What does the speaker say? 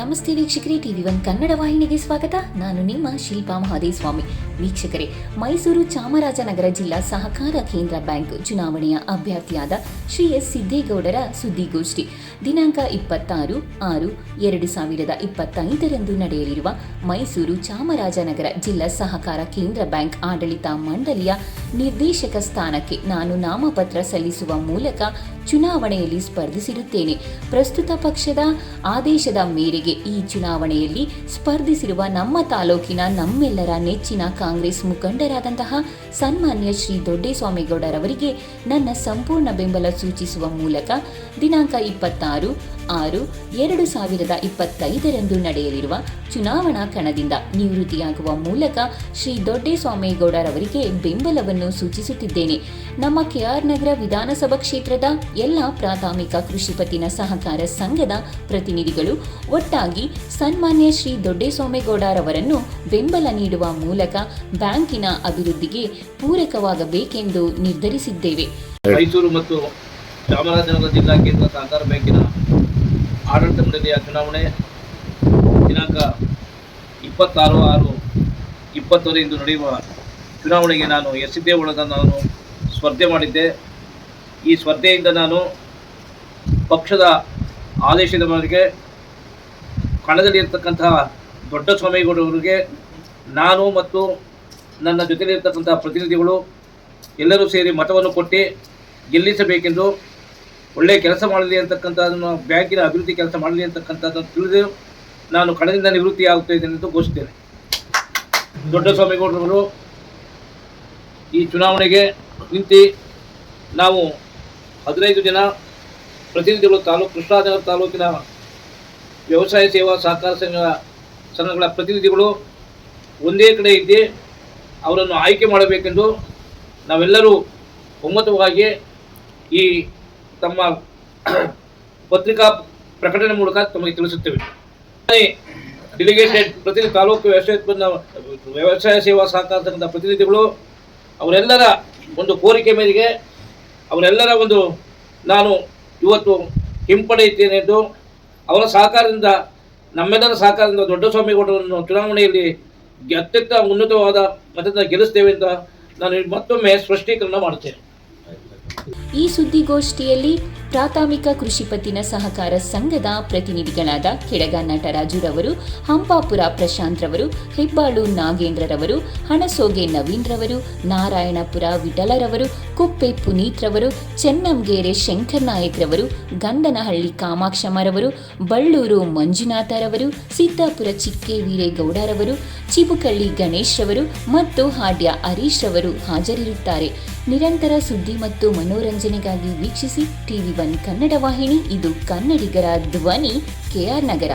ನಮಸ್ತೆ ವೀಕ್ಷಕರೇ, TV one Kannada ವಾಹಿನಿಗೆ ಸ್ವಾಗತ. ನಾನು ನಿಮ್ಮ ಶಿಲ್ಪಾ ಮಹಾದೇಸ್ವಾಮಿ ವೀಕ್ಷಕರೇ, ಮೈಸೂರು ಚಾಮರಾಜನಗರ ಜಿಲ್ಲಾ ಸಹಕಾರ ಕೇಂದ್ರ ಬ್ಯಾಂಕ್ ಚುನಾವಣೆಯ ಅಭ್ಯರ್ಥಿಯಾದ ಶ್ರೀ ಎಸ್ ಸಿದ್ದೇಗೌಡರ ಸುದ್ದಿಗೋಷ್ಠಿ. ದಿನಾಂಕ ಇಪ್ಪತ್ತಾರು ಆರು ಎರಡು ಸಾವಿರದ ಇಪ್ಪತ್ತೈದರಂದು ನಡೆಯಲಿರುವ ಮೈಸೂರು ಚಾಮರಾಜನಗರ ಜಿಲ್ಲಾ ಸಹಕಾರ ಕೇಂದ್ರ ಬ್ಯಾಂಕ್ ಆಡಳಿತ ಮಂಡಳಿಯ ನಿರ್ದೇಶಕ ಸ್ಥಾನಕ್ಕೆ ನಾನು ನಾಮಪತ್ರ ಸಲ್ಲಿಸುವ ಮೂಲಕ ಚುನಾವಣೆಯಲ್ಲಿ ಸ್ಪರ್ಧಿಸಿರುತ್ತೇನೆ. ಪ್ರಸ್ತುತ ಪಕ್ಷದ ಆದೇಶದ ಮೇರೆಗೆ ಈ ಚುನಾವಣೆಯಲ್ಲಿ ಸ್ಪರ್ಧಿಸಿರುವ ನಮ್ಮ ತಾಲೂಕಿನ ನಮ್ಮೆಲ್ಲರ ನೆಚ್ಚಿನ ಕಾಂಗ್ರೆಸ್ ಮುಖಂಡರಾದಂತಹ ಸನ್ಮಾನ್ಯ ಶ್ರೀ ದೊಡ್ಡೇಸ್ವಾಮಿಗೌಡರವರಿಗೆ ನನ್ನ ಸಂಪೂರ್ಣ ಬೆಂಬಲ ಸೂಚಿಸುವ ಮೂಲಕ ದಿನಾಂಕ ಇಪ್ಪತ್ತಾರು ಆರು, ಎರಡು ಸಾವಿರದ ಇಪ್ಪತ್ತೈದರಂದು ನಡೆಯಲಿರುವ ಚುನಾವಣಾ ಕಣದಿಂದ ನಿವೃತ್ತಿಯಾಗುವ ಮೂಲಕ ಶ್ರೀ ದೊಡ್ಡೇಸ್ವಾಮೇಗೌಡರವರಿಗೆ ಬೆಂಬಲವನ್ನು ಸೂಚಿಸುತ್ತಿದ್ದೇನೆ. ನಮ್ಮ ಕೆಆರ್ ನಗರ ವಿಧಾನಸಭಾ ಕ್ಷೇತ್ರದ ಎಲ್ಲ ಪ್ರಾಥಮಿಕ ಕೃಷಿ ಪತ್ತಿನ ಸಹಕಾರ ಸಂಘದ ಪ್ರತಿನಿಧಿಗಳು ಒಟ್ಟಾಗಿ ಸನ್ಮಾನ್ಯ ಶ್ರೀ ದೊಡ್ಡೇಸ್ವಾಮೇಗೌಡರವರನ್ನು ಬೆಂಬಲ ನೀಡುವ ಮೂಲಕ ಬ್ಯಾಂಕಿನ ಅಭಿವೃದ್ಧಿಗೆ ಪೂರಕವಾಗಬೇಕೆಂದು ನಿರ್ಧರಿಸಿದ್ದೇವೆ. ಮೈಸೂರು ಮತ್ತು ಚಾಮರಾಜನಗರ ಜಿಲ್ಲಾ ಕೇಂದ್ರ ಸಹಕಾರ ಬ್ಯಾಂಕಿನ ಆಡಳಿತ ಮಂಡಳಿಯ ಚುನಾವಣೆ ದಿನಾಂಕ ಇಪ್ಪತ್ತಾರು ಆರು ಇಪ್ಪತ್ತರಿಂದ ನಡೆಯುವ ಚುನಾವಣೆಗೆ ನಾನು ಎಸ್ ಒಳಗ ನಾನು ಸ್ಪರ್ಧೆ ಮಾಡಿದ್ದೆ. ಈ ಸ್ಪರ್ಧೆಯಿಂದ ನಾನು ಪಕ್ಷದ ಆದೇಶದ ಮೇರೆಗೆ ಕಣದಲ್ಲಿ ಇರ್ತಕ್ಕಂತಹ ದೊಡ್ಡ ಸ್ವಾಮಿಗೌಡವರಿಗೆ ನಾನು ಮತ್ತು ನನ್ನ ಜೊತೆಯಲ್ಲಿರ್ತಕ್ಕಂಥ ಪ್ರತಿನಿಧಿಗಳು ಎಲ್ಲರೂ ಸೇರಿ ಮತವನ್ನು ಕೊಟ್ಟು ಗೆಲ್ಲಿಸಬೇಕೆಂದು ಒಳ್ಳೆಯ ಕೆಲಸ ಮಾಡಲಿ ಅಂತಕ್ಕಂಥದ್ದನ್ನು, ಬ್ಯಾಂಕಿನ ಅಭಿವೃದ್ಧಿ ಕೆಲಸ ಮಾಡಲಿ ಅಂತಕ್ಕಂಥದ್ದನ್ನು ತಿಳಿದು ನಾನು ಕಣದಿಂದ ನಿವೃತ್ತಿ ಆಗ್ತಾ ಇದ್ದೇನೆ ಎಂದು ಘೋಷಿಸ್ತೇನೆ. ದೊಡ್ಡ ಸ್ವಾಮಿಗೌಡರವರು ಈ ಚುನಾವಣೆಗೆ ನಿಂತು ನಾವು ಹದಿನೈದು ಜನ ಪ್ರತಿನಿಧಿಗಳು ತಾಲೂಕು, ಕೃಷ್ಣಾನಗರ ತಾಲೂಕಿನ ವ್ಯವಸಾಯ ಸೇವಾ ಸಹಕಾರ ಸಂಘ ಸಂಘಗಳ ಪ್ರತಿನಿಧಿಗಳು ಒಂದೇ ಕಡೆ ಇದ್ದು ಅವರನ್ನು ಆಯ್ಕೆ ಮಾಡಬೇಕೆಂದು ನಾವೆಲ್ಲರೂ ಒಮ್ಮತವಾಗಿ ಈ ತಮ್ಮ ಪತ್ರಿಕಾ ಪ್ರಕಟಣೆ ಮೂಲಕ ತಮಗೆ ತಿಳಿಸುತ್ತೇವೆ. ಡೆಲಿಗೇಟೆಡ್ ಪ್ರತಿ ತಾಲೂಕು ವ್ಯವಸಾಯ ಉತ್ಪನ್ನ ವ್ಯವಸಾಯ ಸೇವಾ ಸಹಕಾರ ಪ್ರತಿನಿಧಿಗಳು, ಅವರೆಲ್ಲರ ಒಂದು ಕೋರಿಕೆ ಮೇರೆಗೆ ಅವರೆಲ್ಲರ ಒಂದು ನಾನು ಇವತ್ತು ಹಿಂಪಡೆಯುತ್ತೇನೆ ಎಂದು ಅವರ ಸಹಕಾರದಿಂದ, ನಮ್ಮೆಲ್ಲರ ಸಹಕಾರದಿಂದ ದೊಡ್ಡ ಸ್ವಾಮಿಗೌಡರನ್ನು ಚುನಾವಣೆಯಲ್ಲಿ ಅತ್ಯಂತ ಉನ್ನತವಾದ ಮತದಿಂದ ಗೆಲ್ಲಿಸ್ತೇವೆ ಅಂತ ನಾನು ಮತ್ತೊಮ್ಮೆ ಸ್ಪಷ್ಟೀಕರಣ ಮಾಡುತ್ತೇನೆ. ಈ ಸುದ್ದಿಗೋಷ್ಠಿಯಲ್ಲಿ ಪ್ರಾಥಮಿಕ ಕೃಷಿ ಪತ್ತಿನ ಸಹಕಾರ ಸಂಘದ ಪ್ರತಿನಿಧಿಗಳಾದ ಕೆಳಗ ನಟರಾಜುರವರು ಹಂಪಾಪುರ ಪ್ರಶಾಂತ್ ರವರು, ಹೆಬ್ಬಾಳು ನಾಗೇಂದ್ರರವರು ಹಣಸೋಗೆ ನವೀನ್ ರವರು, ನಾರಾಯಣಪುರ ವಿಠಲರವರು ಕುಪ್ಪೆ ಪುನೀತ್ ರವರು, ಚೆನ್ನಂಗೇರೆ ಶಂಕರ್ ನಾಯಕ್ ರವರು, ಗಂಧನಹಳ್ಳಿ ಕಾಮಾಕ್ಷಮ್ಮರವರು ಬಳ್ಳೂರು ಮಂಜುನಾಥರವರು ಸಿದ್ದಾಪುರ ಚಿಕ್ಕೆ ವೀರೇಗೌಡರವರು ಚಿಬುಕಳ್ಳಿ ಗಣೇಶ್ ರವರು ಮತ್ತು ಹಾಡ್ಯ ಹರೀಶ್ ರವರು ಹಾಜರಿರುತ್ತಾರೆ. ನಿರಂತರ ಸುದ್ದಿ ಮತ್ತು ಮನೋರಂಜನೆಗಾಗಿ ವೀಕ್ಷಿಸಿ ಟಿವಿ ಒನ್ ಕನ್ನಡ ವಾಹಿನಿ ಇದು ಕನ್ನಡಿಗರ ಧ್ವನಿ ಕೆಆರ್ ನಗರ.